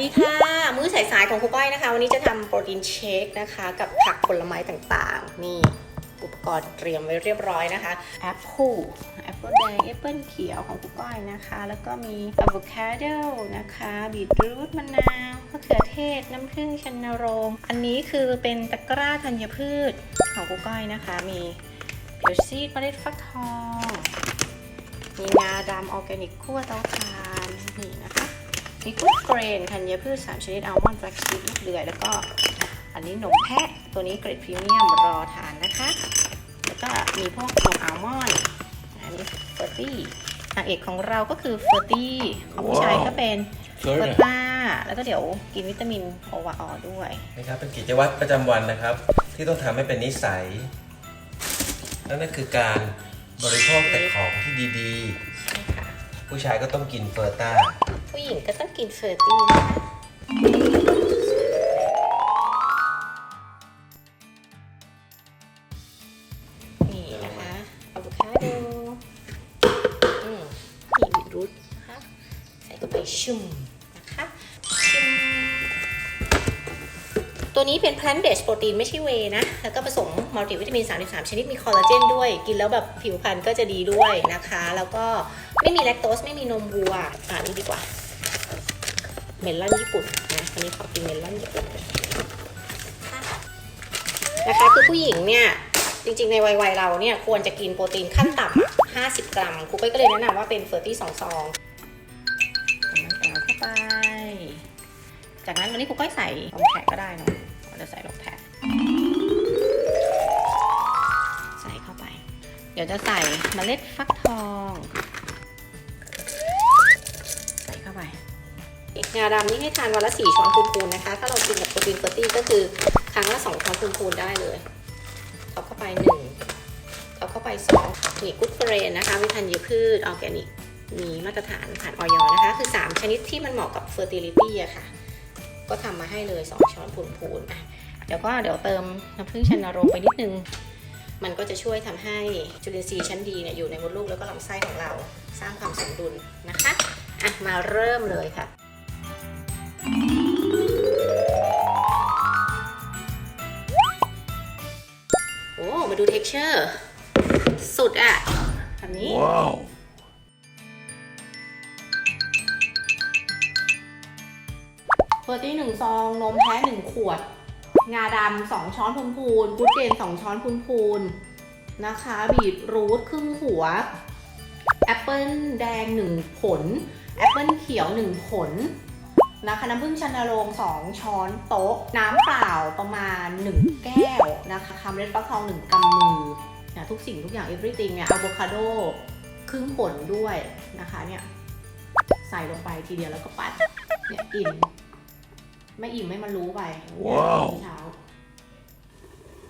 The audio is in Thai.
ดีค่ะ มื้อสายๆของครูก้อยนะคะ วันนี้จะทำโปรตีนเชคนะคะ กับผักผลไม้ต่างๆ นี่อุปกรณ์เตรียมไว้เรียบร้อยนะคะแอปเปิลแอปเปิลแดงแอปเปิลเขียวของครูก้อยนะคะ แล้วก็มีอะโวคาโดนะคะบีทรูทมะนาวมะเขือเทศ น้ำผึ้งชันโรง อันนี้คือเป็นตะกร้าธัญพืชของครูก้อยนะคะ มีเพียวซีดเมล็ดฟักทอง มีงาดำออร์แกนิกคั่วเตาถ่านนี่นะคะ มีกุดเกรนธัญพืช 3 ชนิดอัลมอนด์แฟลกซีดลูกเดือย แล้วก็อันนี้หนมแพะ ตัวนี้เกรดพรีเมียมรอทานนะคะ แล้วก็มีพวกนมอัลมอนด์อันนี้เฟอร์ตี้นางเอกของเราก็คือเฟอร์ตี้ของผู้ชายก็เป็นเฟอ Florida ร์ต้าแล้วก็เดี๋ยวกินวิตามินโอวาออด้วยนะครับเป็นกิจวัตรประจำวันนะครับ ที่ต้องทำให้เป็นนิสัย นั่นก็คือการบริโภคแต่ของที่ดีใช่ค่ะๆ ผู้ชายก็ต้องกินเฟอร์ต้า ผู้หญิงก็ต้องกินเฟอร์ตี้นะคะนี่นะคะอะโวคาโดอืมมีบีทรูทนะคะใส่เข้าไปชุ่ม ตัวนี้เป็น plant based protein ไม่ใช่เวนะ แล้วก็ผสมมัลติวิตามิน 33 ชนิดมีคอลลาเจนด้วย กินแล้วแบบผิวพรรณก็จะดีด้วยนะคะ แล้วก็ไม่มีแลคโตสไม่มีนมวัวอ่านี่ดีกว่า เมลอนญี่ปุ่นนะอันนี้ขอกินเมลอนญี่ปุ่นนะคะคือผู้หญิงเนี่ยจริงๆ ในวัยๆเราเนี่ยควรจะกินโปรตีนขั้นต่ำ50 กรัมครูก็เลยแนะนำว่าเป็นเฟอร์ตี้สองซองใส่น้ำตาลเข้าไป จากนั้นวันนี้ครูก้อยใส่ลงแพ็กก็ได้เนาะเราจะใส่ลงแพ็กใส่เข้าไป เดี๋ยวจะใส่เมล็ดฟักทอง ใส่เข้าไปงาดำนี่ให้ทานวันละ4ช้อนพูนๆนะคะ ถ้าเรากินกับโปรตีนเฟอร์ตี้ก็คือครั้งละ2ช้อนพูนๆได้เลยท็อปเข้าไป1ท็อปเข้าไป2นี่กุดเฟรนนะคะ วิธัญพืชออร์แกนิกมีมาตรฐานผ่านออยนะคะ คือ 3 ชนิดที่มันเหมาะกับเฟอร์ติลิตี้อะค่ะ ก็ทำมาให้เลย 2 ช้อนพูนๆอะเดี๋ยวก็เดี๋ยวเติมน้ำผึ้งชันนโรงไปนิดนึง มันก็จะช่วยทำให้จุลินทรีย์ชั้นดีเนี่ยอยู่ในมดลูกแล้วก็ลำไส้ของเราสร้างความสมดุลนะคะอะมาเริ่มเลยค่ะโอ้มาดู texture สุดอะแบบนี้ว้ อร์ตี้หนึ่งซอง นมแพ้หนึ่งขวด งาดำสองช้อนพูนพูนกูดเกนสองช้อนพูนพูนนะคะ บีทรูทครึ่งหัว แอปเปิลแดงหนึ่งผล แอปเปิลเขียวหนึ่งผลนะคะน้ำผึ้งชันโรงสองช้อนโต๊ะ น้ำเปล่าประมาณ 1 แก้วนะคะคำเล็ดฟักทอง 1กำมือนะทุกสิ่งทุกอย่าง everything เนี่ยอะโวคาโดครึ่งผลด้วยนะคะเนี่ยใส่ลงไปทีเดียวแล้วก็ปัดเนี่ยอิ่ม ไม่อิ่มไม่มารู้ไปว้าวเช้า